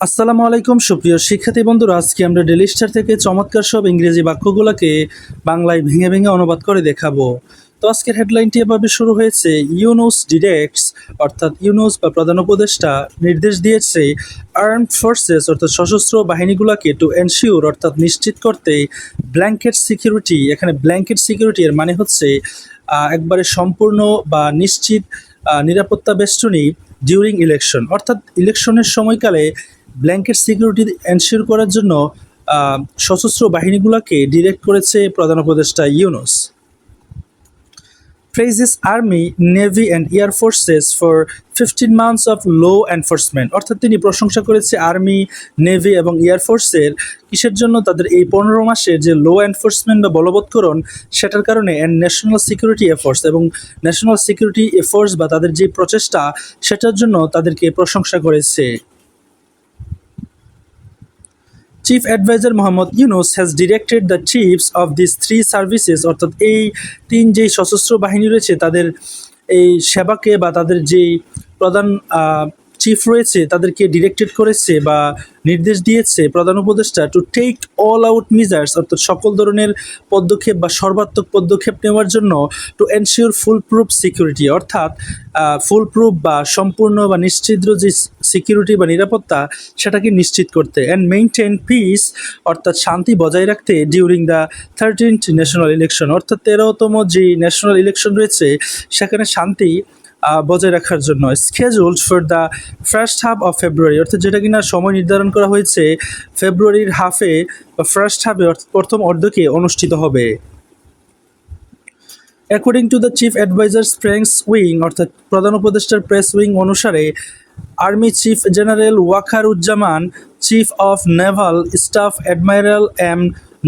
আসসালামু আলাইকুম, সুপ্রিয় শিক্ষার্থী বন্ধুরা, আজকে আমরা ডেলি স্টার থেকে চমৎকার সব ইংরেজি বাক্যগুলোকে বাংলায় ভেঙে ভেঙে অনুবাদ করে দেখাবো। তো আজকের হেডলাইনটি এভাবে শুরু হয়েছে, ইউনুস ডিরেক্টস, অর্থাৎ ইউনুস বা প্রধান উপদেষ্টা নির্দেশ দিয়েছে, আর্ম ফোর্সেস, অর্থাৎ সশস্ত্র বাহিনীগুলোকে টু এনশিওর অর্থাৎ নিশ্চিত করতে ব্ল্যাঙ্কেট সিকিউরিটি এখানে ব্ল্যাঙ্কেট সিকিউরিটি এর মানে হচ্ছে একবারে সম্পূর্ণ বা নিশ্চিত নিরাপত্তা বেষ্টনী ডিউরিং ইলেকশন অর্থাৎ ইলেকশনের সময়কালে ব্ল্যাঙ্কেট সিকিউরিটি এনশিওর করার জন্য সশস্ত্র বাহিনীগুলোকে ডিরেক্ট করেছে প্রধান উপদেষ্টা Yunus. praises Army, Navy and Air Forces for 15 months of law enforcement অর্থাৎ তিনি প্রশংসা করেছে আর্মি নেভি এবং এয়ার ফোর্সের কিসের জন্য তাদের এই পনেরো মাসের যে লো এনফোর্সমেন্ট বা বলবৎকরণ সেটার কারণে অ্যান্ড ন্যাশনাল সিকিউরিটি এফোর্স এবং ন্যাশনাল সিকিউরিটি এফোর্স বা তাদের যে প্রচেষ্টা সেটার জন্য তাদেরকে প্রশংসা করেছে। Chief adviser Mohammad Yunus has directed the chiefs of this three services অর্থাৎ এই তিন যেই সশস্ত্র বাহিনী রয়েছে, তাদের এই সেবাকে বা তাদের যেই প্রধান চিফ রয়েছে, তাদেরকে ডিরেক্টেড করেছে বা নির্দেশ দিয়েছে প্রধান উপদেষ্টা to take all out measures অর্থাৎ সকল ধরনের পদক্ষেপ বা সর্বাত্মক পদক্ষেপ নেওয়ার জন্য to ensure full proof security অর্থাৎ ফুল প্রুফ বা সম্পূর্ণ বা নিশ্চিদ্র যে সিকিউরিটি বা নিরাপত্তা সেটাকে নিশ্চিত করতে অ্যান্ড মেনটেন পিস অর্থাৎ শান্তি বজায় রাখতে during the thirteenth national election অর্থাৎ তেরোতম যে ন্যাশনাল ইলেকশন রয়েছে, সেখানে শান্তি বজায় রাখার জন্য scheduled for the first half of February অর্থাৎ যেটা কিনা সময় নির্ধারণ করা হয়েছে ফেব্রুয়ারির হাফে বা ফার্স্ট হাফে প্রথম অর্ধকে অনুষ্ঠিত হবে। According to the chief adviser's press wing অর্থাৎ প্রধান উপদেষ্টার প্রেস উইং অনুসারে army chief general Wakeruzzaman, chief of naval staff admiral M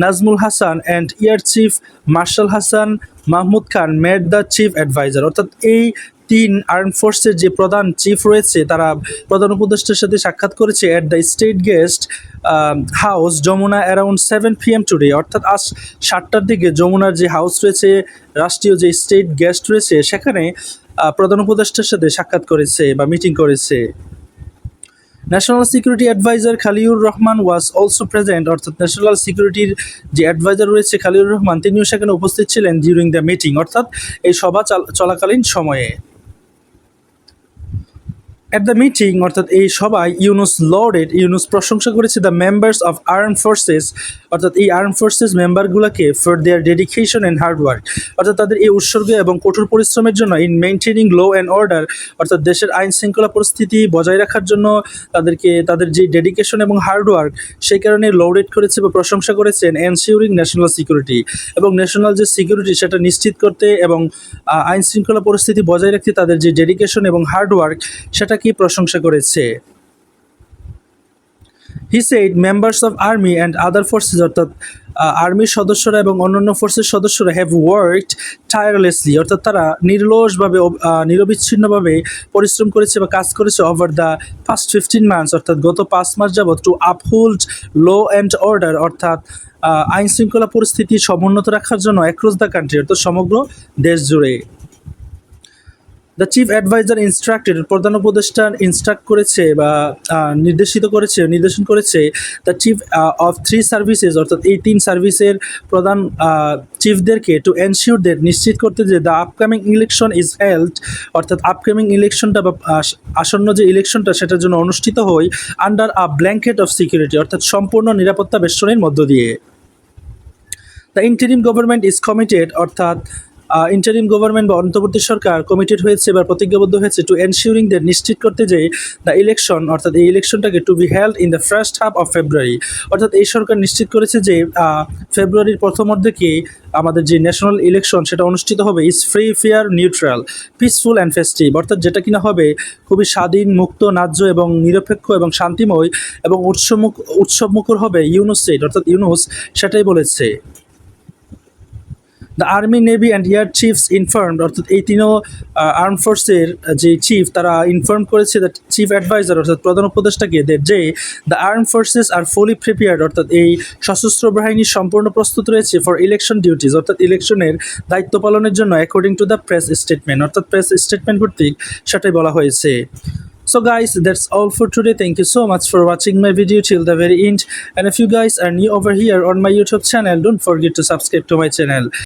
Nazmul Hasan and air chief marshal Hasan Mahmud Khan, met the chief adviser. অর্থাৎ এই তিন arm ফোর্সের যে প্রধান চিফ রয়েছে, তারা প্রধান উপদেষ্টার সাথে সাক্ষাৎ করেছে at the state guest house Jamuna around seven P M today অর্থাৎ আজ সাতটার দিকে যমুনার যে হাউস রয়েছে, রাষ্ট্রীয় যে স্টেট গেস্ট রয়েছে, সেখানে প্রধান উপদেষ্টার সাথে সাক্ষাৎ করেছে বা মিটিং করেছে। National security adviser Khaliur Rahman was also present অর্থাৎ ন্যাশনাল সিকিউরিটির যে অ্যাডভাইজার রয়েছে খালিউর রহমান তিনিও সেখানে উপস্থিত ছিলেন ডিউরিং দ্য মিটিং অর্থাৎ এই সভা চাল- চলাকালীন সময়ে। অ্যাট দ্য মিটিং অর্থাৎ এই সভায় ইউনুস লর্ডেড ইউনুস প্রশংসা করেছে the members of arm forces অর্থাৎ এই arm forces মেম্বারগুলোকে for their dedication and hard work অর্থাৎ তাদের এই উৎসর্গ এবং কঠোর পরিশ্রমের জন্য in maintaining law and order অর্থাৎ দেশের আইন শৃঙ্খলা পরিস্থিতি বজায় রাখার জন্য তাদেরকে, তাদের যে ডেডিকেশন এবং হার্ডওয়ার্ক সেই কারণে লৌডেড করেছে বা প্রশংসা করেছেন এনসিউরিং ন্যাশনাল সিকিউরিটি এবং ন্যাশনাল যে সিকিউরিটি সেটা নিশ্চিত করতে এবং আইন শৃঙ্খলা পরিস্থিতি বজায় রাখতে তাদের যে ডেডিকেশন এবং হার্ডওয়ার্ক সেটাকে প্রশংসা করেছে? He said members of army and other forces অর্থাৎ আর্মির সদস্যরা এবং অন্যান্য ফোর্সের সদস্যরা হ্যাভ ওয়ার্কড টায়ারলেসলি অর্থাৎ তারা নির্লসভাবে নিরবিচ্ছিন্নভাবে পরিশ্রম করেছে বা কাজ করেছে over the first fifteen months অর্থাৎ গত পাঁচ মাস যাবৎ to uphold law and order অর্থাৎ আইন শৃঙ্খলা পরিস্থিতি সমুন্নত রাখার জন্য অ্যাক্রস দ্য কান্ট্রি অর্থাৎ সমগ্র দেশ জুড়ে। দ্য চিফ অ্যাডভাইজার ইনস্ট্রাক্টেড প্রধান উপদেষ্টা ইনস্ট্রাক্ট করেছে বা নির্দেশিত করেছে, নির্দেশন করেছে the chief of three services অর্থাৎ এই তিন সার্ভিসের প্রধান চিফদেরকে টু এনশিওরদের নিশ্চিত করতে যে the upcoming election is held অর্থাৎ আপকামিং ইলেকশনটা বা আসন্ন যে ইলেকশনটা সেটার জন্য অনুষ্ঠিত হয় under a blanket of security অর্থাৎ সম্পূর্ণ নিরাপত্তা বেষ্টনীর মধ্য দিয়ে। The interim government is committed অর্থাৎ ইন্টারিম গভর্নমেন্ট বা অন্তর্বর্তী সরকার কমিটেড হয়েছে বা প্রতিজ্ঞাবদ্ধ হয়েছে টু এনশিওরিং দের নিশ্চিত করতে যে দ্য ইলেকশন অর্থাৎ এই ইলেকশনটাকে to be held in the first half of February অর্থাৎ এই সরকার নিশ্চিত করেছে যে ফেব্রুয়ারির প্রথম অর্ধেকে আমাদের যে ন্যাশনাল ইলেকশন সেটা অনুষ্ঠিত হবে is free fair neutral peaceful and festive অর্থাৎ যেটা কিনা হবে খুবই স্বাধীন, মুক্ত, ন্যায্য এবং নিরপেক্ষ এবং শান্তিময় এবং উৎসবমুখ উৎসবমুখর হবে ইউনুস অর্থাৎ ইউনুস সেটাই বলেছে। The army navy and air chiefs informed অর্থাৎ এই তিনও আর্ম ফোর্সের যে চিফ তারা ইনফর্ম করেছে দ্য চিফ অ্যাডভাইজার অর্থাৎ প্রধান উপদেষ্টাকে that যে the arm forces are fully prepared অর্থাৎ এই সশস্ত্র বাহিনী সম্পূর্ণ প্রস্তুত রয়েছে ফর ইলেকশন ডিউটিজ অর্থাৎ ইলেকশনের দায়িত্ব পালনের জন্য according to the press statement অর্থাৎ প্রেস স্টেটমেন্ট কর্তৃক সেটাই বলা হয়েছে So guys, that's all for today. Thank you so much for watching my video till the very end. And if you guys are new over here on my YouTube channel, don't forget to subscribe to my channel.